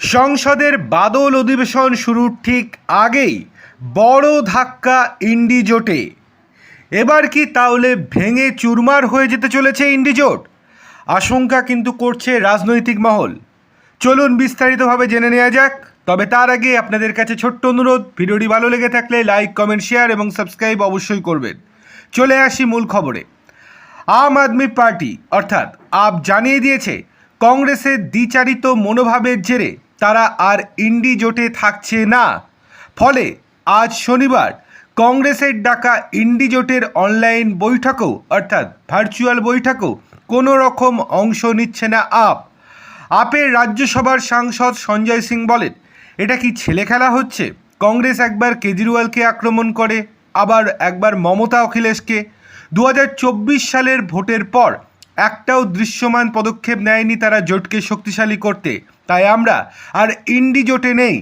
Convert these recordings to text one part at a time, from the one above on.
সংসদের বাদল অধিবেশন শুরুর ঠিক আগেই বড় ধাক্কা ইন্ডি জোটে এবার কি তাহলে ভেঙে চুরমার হয়ে যেতে চলেছে ইন্ডি জোট আশঙ্কা কিন্তু করছে রাজনৈতিক মহল। চলুন বিস্তারিতভাবে জেনে নেওয়া যাক, তবে তার আগে আপনাদের কাছে ছোট্ট অনুরোধ, ভিডিওটি ভালো লেগে থাকলে লাইক, কমেন্ট, শেয়ার এবং সাবস্ক্রাইব অবশ্যই করবেন। চলে আসি মূল খবরে। আম আদমি পার্টি, অর্থাৎ আপ জানিয়ে দিয়েছে, কংগ্রেসের দ্বিচারিত মনোভাবের জেরে। তারা আর ইন্ডি জোটে থাকছে না। ফলে আজ শনিবার কংগ্রেসের ডাকা ইন্ডি জোটের অনলাইন বৈঠকও, অর্থাৎ ভার্চুয়াল বৈঠকও কোনো রকম অংশ নিচ্ছে না আপ। আপের রাজ্যসভার সাংসদ সঞ্জয় সিং বলেন, এটা কি ছেলে খেলা হচ্ছে? কংগ্রেস একবার কেজরিওয়ালকে আক্রমণ করে, আবার একবার মমতা অখিলেশকে। দু হাজার চব্বিশ সালের ভোটের পর একটাও দৃশ্যমান পদক্ষেপ নেয়নি তারা জোটকে শক্তিশালী করতে। তাই আমরা আর ইন্ডি জোটে নেই।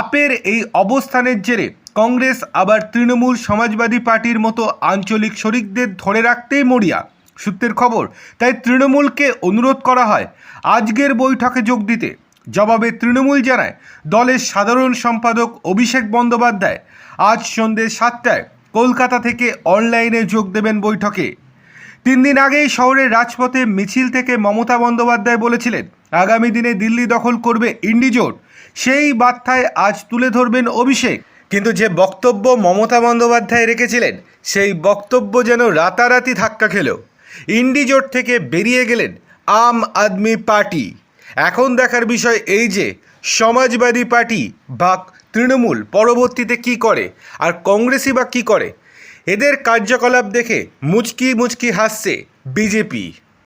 আপের এই অবস্থানের জেরে কংগ্রেস আবার তৃণমূল সমাজবাদী পার্টির মতো আঞ্চলিক শরিকদের ধরে রাখতেই মরিয়া। সূত্রের খবর, তাই তৃণমূলকে অনুরোধ করা হয় আজকের বৈঠকে যোগ দিতে। জবাবে তৃণমূল জানায়, দলের সাধারণ সম্পাদক অভিষেক বন্দ্যোপাধ্যায় আজ সন্ধ্যে সাতটায় কলকাতা থেকে অনলাইনে যোগ দেবেন বৈঠকে। তিন দিন আগেই শহরের রাজপথে মিছিল থেকে মমতা বন্দ্যোপাধ্যায় বলেছিলেন, আগামী দিনে দিল্লি দখল করবে ইন্ডিজোট সেই বার্তায় আজ তুলে ধরবেন অভিষেক। কিন্তু যে বক্তব্য মমতা বন্দ্যোপাধ্যায় রেখেছিলেন, সেই বক্তব্য যেন রাতারাতি ধাক্কা খেল ইন্ডিজোট থেকে বেরিয়ে গেলেন আম আদমি পার্টি। এখন দেখার বিষয় এই যে, সমাজবাদী পার্টি বা তৃণমূল, পরবর্তীতে কি করে, আর কংগ্রেসই বা কী করে এদের কার্যকলাপ দেখে মুচকি মুচকি হাসছে বিজেপি।